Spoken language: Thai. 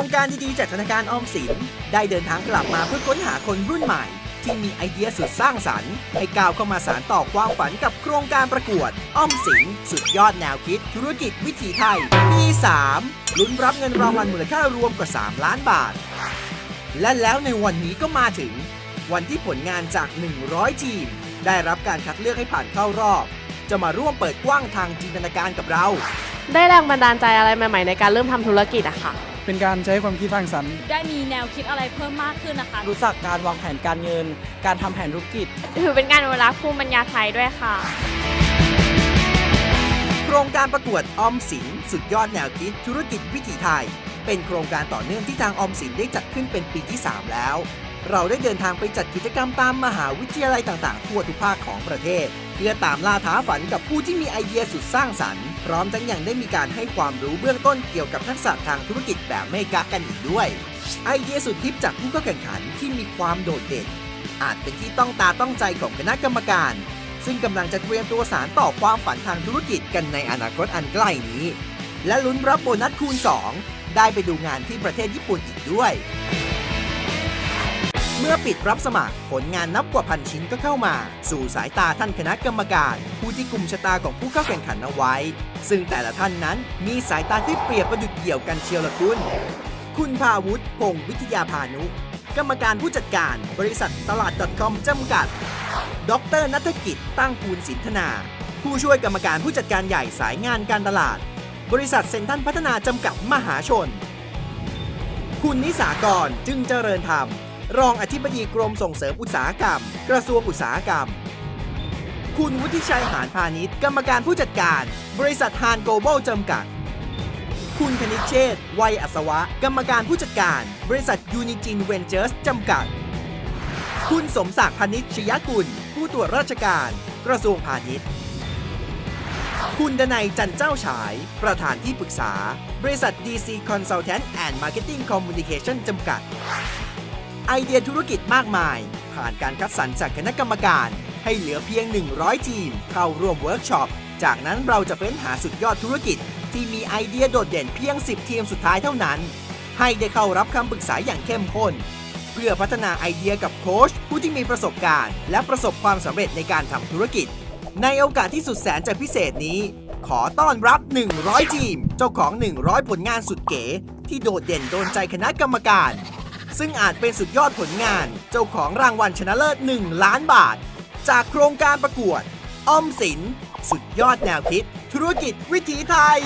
รงการดีๆจากธนาคารออมสิน ได้เดินทางกลับมาเพื่อค้นหาคนรุ่นใหม่ ที่มีไอเดียสุดสร้างสรรค์ ให้ก้าวเข้ามาสารต่อความฝันกับโครงการประกวดออมสินสุดยอดแนวคิด ธุรกิจวิถีไทยปี3ลุ้นรับเงินรางวัลมูลค่ารวมกว่า 3 ล้านบาท และแล้วในวันนี้ก็มาถึง วันที่ผลงานจาก 100 ทีม ได้รับการคัดเลือกให้ผ่านเข้ารอบ จะมาร่วมเปิดกว้างทางจินตนาการกับเรา ได้แรงบันดาลใจอะไรใหม่ ๆ ในการเริ่มทำธุรกิจอะค่ะ เป็นการใช้ความคิดสร้างสรรค์ ได้มีแนวคิดอะไรเพิ่มมากขึ้นนะคะ รู้จักการวางแผนการเงิน การทำแผนธุรกิจ ถือเป็นการอนุรักษ์ภูมิปัญญาไทยด้วยค่ะ โครงการประกวดออมสินสุดยอดแนวคิดธุรกิจวิถีไทย เป็นโครงการต่อเนื่องที่ทางออมสินได้จัดขึ้นเป็นปีที่ 3 แล้ว เราได้เดินทางไปจัดกิจกรรมตามมหาวิทยาลัยต่างๆ ทั่วทุกภาคของประเทศ เพื่อตามล่าท้าฝันกับผู้ที่มีไอเดียสุดสร้างสรรค์ พร้อมทั้งยังได้มีการให้ความรู้เบื้องต้นเกี่ยวกับทักษะทางธุรกิจแบบไม่กักกันอีกด้วย ไอเดียสุดทิปจากผู้เข้าแข่งขันที่มีความโดดเด่น อาจเป็นที่ต้องตาต้องใจของคณะกรรมการ ซึ่งกำลังจะเตรียมตัวสารต่อความฝันทางธุรกิจกันในอนาคตอันใกล้นี้ และลุ้นรับโบนัสคูณ 2 ได้ไปดูงานที่ประเทศญี่ปุ่นอีกด้วย เมื่อปิดรับสมัคร ผลงานนับกว่าพันชิ้นก็เข้ามา สู่สายตาท่านคณะกรรมการ ผู้ที่กลุ่มชะตาของผู้เข้าแข่งขันเอาไว้ ซึ่งแต่ละท่านนั้นมีสายตาที่เปรียบประดุจเดี่ยวกันเชียวละคุณ คุณพาวุฒิพงศ์วิทยาพานุ กรรมการผู้จัดการ บริษัทตลาด .com จำกัด ดรนัฐกิจตั้งภูลสินธนา ผู้ช่วยกรรมการผู้จัดการใหญ่สายงานการตลาด บริษัทเซ็นทรัลพัฒนาจำกัดมหาชน คุณนิสากรจึงเจริญธรรม รองอธิบดีกรมส่งเสริมอุตสาหกรรม กระทรวงอุตสาหกรรม คุณวุฒิชัยหานพาณิชย์กรรมการผู้จัดการ บริษัทฮานโกลบอลจำกัด คุณธนิชเชษวัยอัศวะ กรรมการผู้จัดการ บริษัทยูนิจินเวนเจอร์สจำกัด คุณสมศักดิ์พานิชชยกุล ผู้ตรวจราชการ กระทรวงพาณิชย์ คุณดนัยจันเจ้าฉาย ประธานที่ปรึกษา บริษัท DC Consultant and Marketing Communication จำกัด ไอเดียธุรกิจมากมาย ผ่านการคัดสรรจากคณะกรรมการ ให้เหลือเพียง 100 ทีม เข้าร่วมเวิร์กช็อป จากนั้นเราจะเฟ้นหาสุดยอดธุรกิจ ที่มีไอเดียโดดเด่นเพียง 10 ทีมสุดท้ายเท่านั้น ให้ได้เข้ารับคำปรึกษาอย่างเข้มข้น เพื่อพัฒนาไอเดียกับโค้ชผู้ที่มีประสบการณ์ และประสบความสำเร็จในการทำธุรกิจ ในโอกาสที่สุดแสนจะพิเศษนี้ ขอต้อนรับ 100 ทีม เจ้าของ 100 ผลงานสุดเก๋ที่โดดเด่นโดนใจคณะกรรมการ ซึ่งอาจเป็นสุดยอดผลงาน เจ้าของรางวัลชนะเลิศ 1 ล้านบาท จากโครงการประกวดออมสิน สุดยอดแนวคิด ธุรกิจวิถีไทย